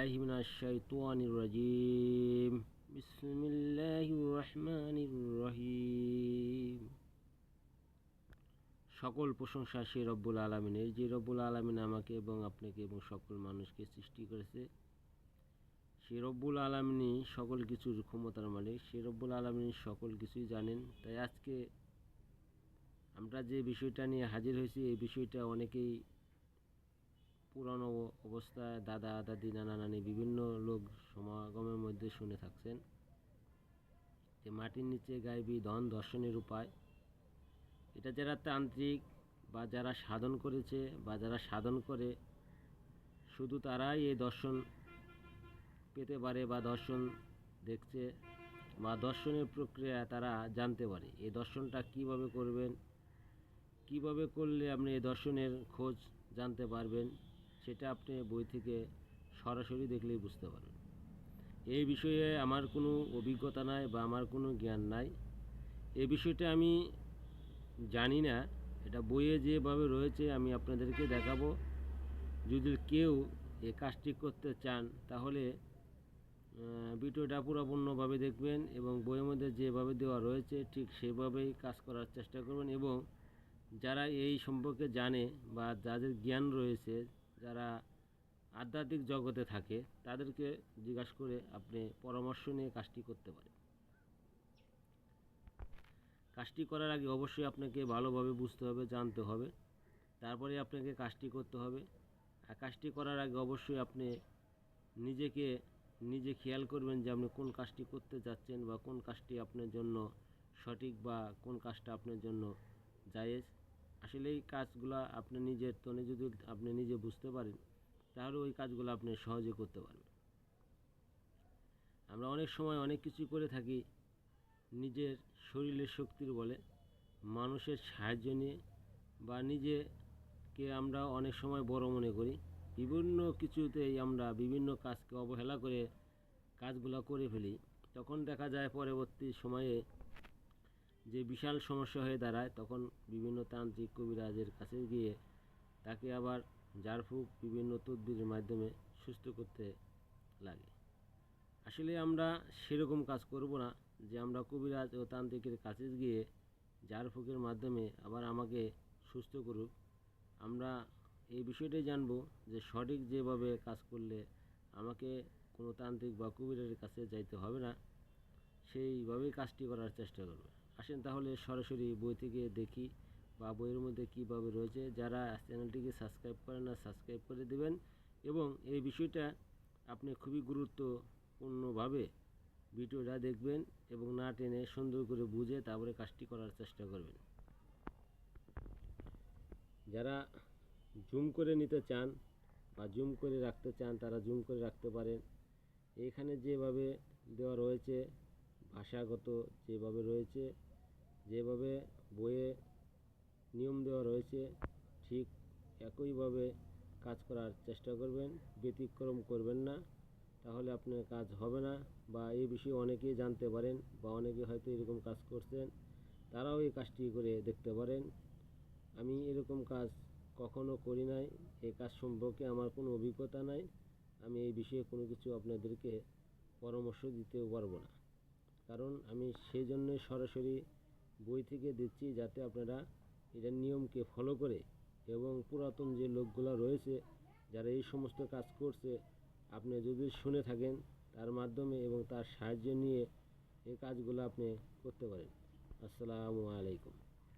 بالله من الشيطان الرجيم بسم الله الرحمن الرحيم সকল প্রশংসা সে রব্বুল আলমিনের যে রব্বুল আলমিন আমাকে এবং আপনাকে এবং সকল মানুষকে সৃষ্টি করেছে সে রব্বুল আলমিনই সকল কিছুর ক্ষমতার মালিক সে রব্বুল আলমিন সকল কিছুই জানেন তাই আজকে আমরা যে বিষয়টা নিয়ে হাজির হয়েছি এই বিষয়টা অনেকেই পুরনো অবস্থায় দাদা, দাদি, নানা, নানি বিভিন্ন লোক সমাগমের মধ্যে শুনে থাকছেন যে মাটির নিচে গাইবি ধন দর্শনের উপায়। এটা যারা তান্ত্রিক বা যারা সাধন করেছে বা যারা সাধন করে, শুধু তারাই এই দর্শন পেতে পারে বা দর্শন দেখছে বা দর্শনের প্রক্রিয়া তারা জানতে পারে। এই দর্শনটা কীভাবে করবেন, কীভাবে করলে আপনি এই দর্শনের খোঁজ জানতে পারবেন সেটা আপনি বই থেকে সরাসরি দেখলেই বুঝতে পারবেন এই বিষয়ে আমার কোনো অভিজ্ঞতা নাই বা আমার কোনো জ্ঞান নাই। এই বিষয়টা আমি জানি না। এটা বইয়ে যেভাবে রয়েছে আমি আপনাদেরকে দেখাবো। যদি কেউ এ কাজটি করতে চান, তাহলে ভিডিওটা পুরোপূর্ণভাবে দেখবেন এবং বইয়ের মধ্যে যেভাবে দেওয়া রয়েছে ঠিক সেভাবেই কাজ করার চেষ্টা করবেন এবং যারা এই সম্পর্কে জানে বা যাদের জ্ঞান রয়েছে যারা আধ্যাত্মিক জগতে থাকে, তাদেরকে জিজ্ঞাসা করে আপনি পরামর্শ নিয়ে কাজটি করতে পারেন। কাজটি করার আগে অবশ্যই আপনাকে ভালোভাবে বুঝতে হবে, জানতে হবে। তারপরে আপনাকে কাজটি করতে হবে। আর কাজটি করার আগে অবশ্যই আপনি নিজেকে, নিজে খেয়াল করবেন যে আপনি কোন কাজটি করতে যাচ্ছেন বা কোন কাজটি আপনার জন্য সঠিক বা কোন কাজটা আপনার জন্য জায়েজ। আসলে এই কাজগুলো আপনি নিজের তনে যদি আপনি নিজে বুঝতে পারেন, তাহলে ওই কাজগুলো আপনি সহজে করতে পারবেন। আমরা অনেক সময় অনেক কিছু করে থাকি, নিজের শরীরের শক্তির বলে, মানুষের সাহায্য নিয়ে বা নিজেকে আমরা অনেক সময় বড় মনে করি। বিভিন্ন কিছুতেই আমরা বিভিন্ন কাজকে অবহেলা করে কাজগুলো করে ফেলি। তখন দেখা যায় পরবর্তী সময়ে যে বিশাল সমস্যা হয়ে দাঁড়ায়, তখন বিভিন্ন তান্ত্রিক কবিরাজের কাছে গিয়ে তাকে আবার ঝাড়ফুঁক বিভিন্ন তদবিরের মাধ্যমে সুস্থ করতে লাগে। আসলে আমরা সেরকম কাজ করব না যে আমরা কবিরাজ ও তান্ত্রিকের কাছে গিয়ে ঝাড়ফুঁকের মাধ্যমে আবার আমাকে সুস্থ করুক। আমরা এই বিষয়টাই জানব যে সঠিক যেভাবে কাজ করলে আমাকে কোনো তান্ত্রিক বা কবিরাজের কাছে যাইতে হবে না, সেইভাবেই কাজটি করার চেষ্টা করবে। আসেন তাহলে সরাসরি বই থেকে দেখি বা বইয়ের মধ্যে কীভাবে রয়েছে। যারা চ্যানেলটিকে সাবস্ক্রাইব করেন না, সাবস্ক্রাইব করে দেবেন এবং এই বিষয়টা আপনি খুবই গুরুত্বপূর্ণভাবে ভিডিওটা দেখবেন এবং না টেনে সুন্দর করে বুঝে তারপরে কাজটি করার চেষ্টা করবেন। যারা জুম করে নিতে চান বা জুম করে রাখতে চান, তারা জুম করে রাখতে পারেন। এখানে যেভাবে দেওয়া রয়েছে, ভাষাগত যেভাবে রয়েছে যেভাবে বইয়ে নিয়ম দেওয়া রয়েছে, ঠিক একইভাবে কাজ করার চেষ্টা করবেন, ব্যতিক্রম করবেন না। তাহলে আপনার কাজ হবে না বা এই বিষয়ে অনেকেই জানতে পারেন বা অনেকে হয়তো এরকম কাজ করছেন, তারাও এই কাজটি করে দেখতে পারেন। আমি এরকম কাজ কখনো করি নাই এই কাজ সম্পর্কে আমার কোনো অভিজ্ঞতা নাই, আমি এই বিষয়ে কোনো কিছু আপনাদেরকে পরামর্শ দিতেও পারব না। কারণ আমি সেই জন্যই সরাসরি বই থেকে দিচ্ছি যাতে আপনারা এটার নিয়মকে ফলো করে এবং পুরাতন যে লোকগুলা রয়েছে, যারা এই সমস্ত কাজ করছে, আপনি যদি শুনে থাকেন তার মাধ্যমে এবং তার সাহায্য নিয়ে এই কাজগুলো আপনি করতে পারেন। আসসালামু আলাইকুম।